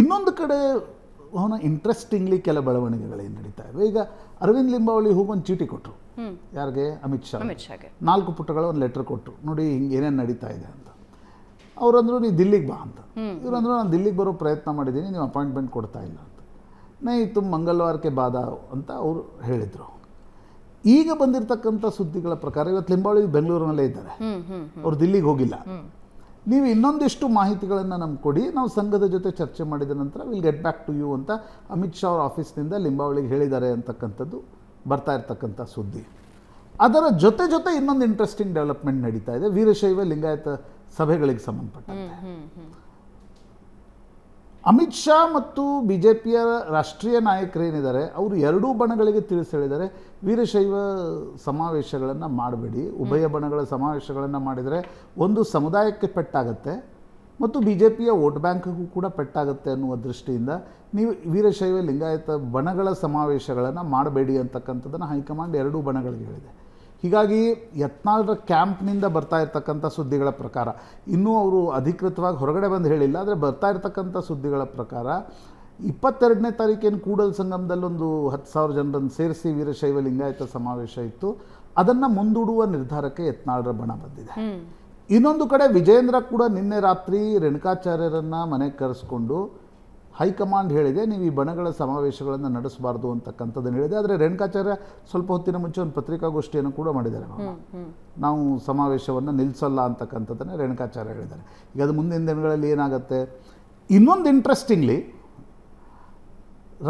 ಇನ್ನೊಂದು ಕಡೆ ಅವನ ಇಂಟ್ರೆಸ್ಟಿಂಗ್ಲಿ ಕೆಲ ಬೆಳವಣಿಗೆಗಳೇನು ನಡೀತಾ ಇವೆ. ಈಗ ಅರವಿಂದ್ ಲಿಂಬಾವಳಿ ಹೋಗಿ ಒಂದು ಚೀಟಿ ಕೊಟ್ಟರು ಯಾರಿಗೆ? ಅಮಿತ್ ಶಾ. ಅಮಿತ್ ಶಾಗೆ. ನಾಲ್ಕು ಪುಟಗಳ ಒಂದು ಲೆಟ್ರ್ ಕೊಟ್ಟರು ನೋಡಿ ಹಿಂಗೆ ಏನೇನು ನಡೀತಾ ಇದೆ ಅಂತ. ಅವರಂದ್ರು ನೀವು ದಿಲ್ಲಿಗೆ ಬಾ ಅಂತ. ಇವರಂದ್ರು ನಾನು ದಿಲ್ಲಿಗೆ ಬರೋ ಪ್ರಯತ್ನ ಮಾಡಿದ್ದೀನಿ ನೀವು ಅಪಾಯಿಂಟ್ಮೆಂಟ್ ಕೊಡ್ತಾ ಇಲ್ಲ ಅಂತ. ನೈ ತುಮ್ ಮಂಗಳವಾರಕ್ಕೆ ಬಾದ ಅಂತ ಅವರು ಹೇಳಿದರು. ಈಗ ಬಂದಿರತಕ್ಕಂಥ ಸುದ್ದಿಗಳ ಪ್ರಕಾರ ಇವತ್ತು ಲಿಂಬಾವಳಿ ಬೆಂಗಳೂರಿನಲ್ಲೇ ಇದ್ದಾರೆ. ಅವ್ರು ದಿಲ್ಲಿಗೆ ಹೋಗಿಲ್ಲ. ನೀವು ಇನ್ನೊಂದಿಷ್ಟು ಮಾಹಿತಿಗಳನ್ನು ನಮ್ಗೆ ಕೊಡಿ. ನಾವು ಸಂಘದ ಜೊತೆ ಚರ್ಚೆ ಮಾಡಿದ ನಂತರ will get back to you ಅಂತ ಅಮಿತ್ ಶಾ ಅವರ ಆಫೀಸ್ನಿಂದ ಲಿಂಬಾವಳಿಗೆ ಹೇಳಿದ್ದಾರೆ ಅಂತಕ್ಕಂಥದ್ದು ಬರ್ತಾ ಇರ್ತಕ್ಕಂಥ ಸುದ್ದಿ. ಅದರ ಜೊತೆ ಜೊತೆ ಇನ್ನೊಂದು ಇಂಟ್ರೆಸ್ಟಿಂಗ್ ಡೆವಲಪ್ಮೆಂಟ್ ನಡೀತಾ ಇದೆ. ವೀರಶೈವ ಲಿಂಗಾಯತ ಸಭೆಗಳಿಗೆ ಸಂಬಂಧಪಟ್ಟಂತೆ. ಅಮಿತ್ ಶಾ ಮತ್ತು ಬಿ ಜೆ ಪಿಯ ರಾಷ್ಟ್ರೀಯ ನಾಯಕರೇನಿದ್ದಾರೆ ಅವರು ಎರಡೂ ಬಣಗಳಿಗೆ ತಿಳಿಸಿ ಹೇಳಿದ್ದಾರೆ. ವೀರಶೈವ ಸಮಾವೇಶಗಳನ್ನು ಮಾಡಬೇಡಿ. ಉಭಯ ಬಣಗಳ ಸಮಾವೇಶಗಳನ್ನು ಮಾಡಿದರೆ ಒಂದು ಸಮುದಾಯಕ್ಕೆ ಪೆಟ್ಟಾಗತ್ತೆ ಮತ್ತು ಬಿ ಜೆ ಪಿಯ ವೋಟ್ ಬ್ಯಾಂಕ್ಗೂ ಕೂಡ ಪೆಟ್ಟಾಗುತ್ತೆ ಅನ್ನುವ ದೃಷ್ಟಿಯಿಂದ ನೀವು ವೀರಶೈವ ಲಿಂಗಾಯತ ಬಣಗಳ ಸಮಾವೇಶಗಳನ್ನು ಮಾಡಬೇಡಿ ಅಂತಕ್ಕಂಥದ್ದನ್ನು ಹೈಕಮಾಂಡ್ ಎರಡೂ ಬಣಗಳಿಗೆ ಹೇಳಿದೆ. ಹೀಗಾಗಿ ಯತ್ನಾಳ್ರ ಕ್ಯಾಂಪ್ನಿಂದ ಬರ್ತಾ ಇರತಕ್ಕಂಥ ಸುದ್ದಿಗಳ ಪ್ರಕಾರ ಇನ್ನೂ ಅವರು ಅಧಿಕೃತವಾಗಿ ಹೊರಗಡೆ ಬಂದು ಹೇಳಿಲ್ಲ ಆದರೆ ಬರ್ತಾ ಇರ್ತಕ್ಕಂಥ ಸುದ್ದಿಗಳ ಪ್ರಕಾರ ಇಪ್ಪತ್ತೆರಡನೇ ತಾರೀಕೇನು ಕೂಡಲ್ ಸಂಗಮದಲ್ಲೊಂದು ಹತ್ತು ಸಾವಿರ ಜನರನ್ನು ಸೇರಿಸಿ ವೀರಶೈವ ಲಿಂಗಾಯತ ಸಮಾವೇಶ ಇತ್ತು. ಅದನ್ನು ಮುಂದೂಡುವ ನಿರ್ಧಾರಕ್ಕೆ ಯತ್ನಾಳ್ರ ಬಣ ಬಂದಿದೆ. ಇನ್ನೊಂದು ಕಡೆ ವಿಜೇಂದ್ರ ಕೂಡ ನಿನ್ನೆ ರಾತ್ರಿ ರೇಣುಕಾಚಾರ್ಯರನ್ನು ಮನೆಗೆ ಕರೆಸ್ಕೊಂಡು ಹೈಕಮಾಂಡ್ ಹೇಳಿದೆ ನೀವು ಈ ಬಣಗಳ ಸಮಾವೇಶಗಳನ್ನು ನಡೆಸಬಾರ್ದು ಅಂತಕ್ಕಂಥದ್ದನ್ನು ಹೇಳಿದೆ. ಆದರೆ ರೇಣುಕಾಚಾರ್ಯ ಸ್ವಲ್ಪ ಹೊತ್ತಿನ ಮುಂಚೆ ಒಂದು ಪತ್ರಿಕಾಗೋಷ್ಠಿಯನ್ನು ಕೂಡ ಮಾಡಿದ್ದಾರೆ. ನಾವು ಸಮಾವೇಶವನ್ನು ನಿಲ್ಲಿಸಲ್ಲ ಅಂತಕ್ಕಂಥದ್ದನ್ನು ರೇಣುಕಾಚಾರ್ಯ ಹೇಳಿದ್ದಾರೆ. ಈಗ ಅದು ಮುಂದಿನ ದಿನಗಳಲ್ಲಿ ಏನಾಗುತ್ತೆ? ಇನ್ನೊಂದು ಇಂಟ್ರೆಸ್ಟಿಂಗ್ಲಿ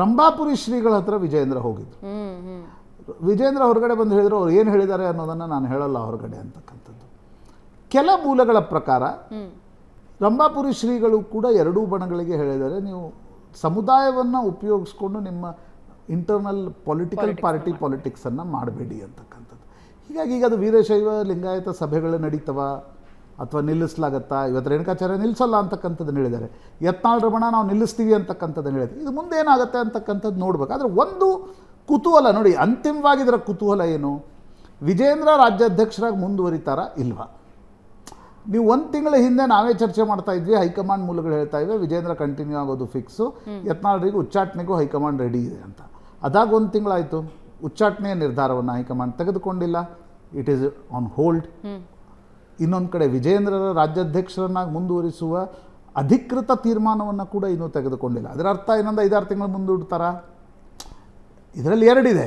ರಂಭಾಪುರಿ ಶ್ರೀಗಳ ಹತ್ರ ವಿಜಯೇಂದ್ರ ಹೋಗಿದ್ರು. ವಿಜೇಂದ್ರ ಹೊರಗಡೆ ಬಂದು ಹೇಳಿದ್ರು ಅವ್ರು ಏನು ಹೇಳಿದ್ದಾರೆ ಅನ್ನೋದನ್ನು ನಾನು ಹೇಳಲ್ಲ ಹೊರಗಡೆ ಅಂತಕ್ಕಂಥದ್ದು. ಕೆಲ ಮೂಲಗಳ ಪ್ರಕಾರ ರಂಭಾಪುರಿ ಶ್ರೀಗಳು ಕೂಡ ಎರಡೂ ಬಣಗಳಿಗೆ ಹೇಳಿದ್ದಾರೆ. ನೀವು ಸಮುದಾಯವನ್ನು ಉಪಯೋಗಿಸ್ಕೊಂಡು ನಿಮ್ಮ ಇಂಟರ್ನಲ್ ಪೊಲಿಟಿಕಲ್ ಪಾರ್ಟಿ ಪಾಲಿಟಿಕ್ಸನ್ನು ಮಾಡಬೇಡಿ ಅಂತಕ್ಕಂಥದ್ದು. ಹೀಗಾಗಿ ಈಗ ಅದು ವೀರಶೈವ ಲಿಂಗಾಯತ ಸಭೆಗಳು ನಡೀತವ ಅಥವಾ ನಿಲ್ಲಿಸ್ಲಾಗತ್ತಾ? ಇವತ್ತು ರೇಣುಕಾಚಾರ್ಯ ನಿಲ್ಲಿಸಲ್ಲ ಅಂತಕ್ಕಂಥದ್ದನ್ನು ಹೇಳಿದ್ದಾರೆ. ಯತ್ನಾಳ್ ರಮಣ ನಾವು ನಿಲ್ಲಿಸ್ತೀವಿ ಅಂತಕ್ಕಂಥದ್ದನ್ನು ಹೇಳಿದ್ದಾರೆ. ಇದು ಮುಂದೆ ಏನಾಗುತ್ತೆ ಅಂತಕ್ಕಂಥದ್ದು ನೋಡ್ಬೇಕು. ಆದರೆ ಒಂದು ಕುತೂಹಲ ನೋಡಿ ಅಂತಿಮವಾಗಿ ಇದರ ಕುತೂಹಲ ಏನು? ವಿಜೇಂದ್ರ ರಾಜ್ಯಾಧ್ಯಕ್ಷರಾಗಿ ಮುಂದುವರಿತಾರಾ ಇಲ್ವಾ? ನೀವು ಒಂದು ತಿಂಗಳ ಹಿಂದೆ ನಾವೇ ಚರ್ಚೆ ಮಾಡ್ತಾ ಇದ್ವಿ ಹೈಕಮಾಂಡ್ ಮೂಲಗಳು ಹೇಳ್ತಾ ಇವೆ ವಿಜೇಂದ್ರ ಕಂಟಿನ್ಯೂ ಆಗೋದು ಫಿಕ್ಸು ಯತ್ನಾಳ್ರಿಗೂ ಉಚ್ಚಾಟನೆಗೂ ಹೈಕಮಾಂಡ್ ರೆಡಿ ಇದೆ ಅಂತ. ಅದಾಗ ಒಂದು ತಿಂಗಳಾಯಿತು. ಉಚ್ಚಾಟನೆಯ ನಿರ್ಧಾರವನ್ನು ಹೈಕಮಾಂಡ್ ತೆಗೆದುಕೊಂಡಿಲ್ಲ. ಇಟ್ ಈಸ್ ಆನ್ ಹೋಲ್ಡ್ ಇನ್ನೊಂದು ಕಡೆ ವಿಜೇಂದ್ರರ ರಾಜ್ಯಾಧ್ಯಕ್ಷರನ್ನಾಗಿ ಮುಂದುವರಿಸುವ ಅಧಿಕೃತ ತೀರ್ಮಾನವನ್ನು ಕೂಡ ಇನ್ನೂ ತೆಗೆದುಕೊಂಡಿಲ್ಲ. ಅದರ ಅರ್ಥ ಇನ್ನೊಂದು ಐದಾರು ತಿಂಗಳು ಮುಂದೂಡ್ತಾರಾ? ಇದರಲ್ಲಿ ಎರಡಿದೆ.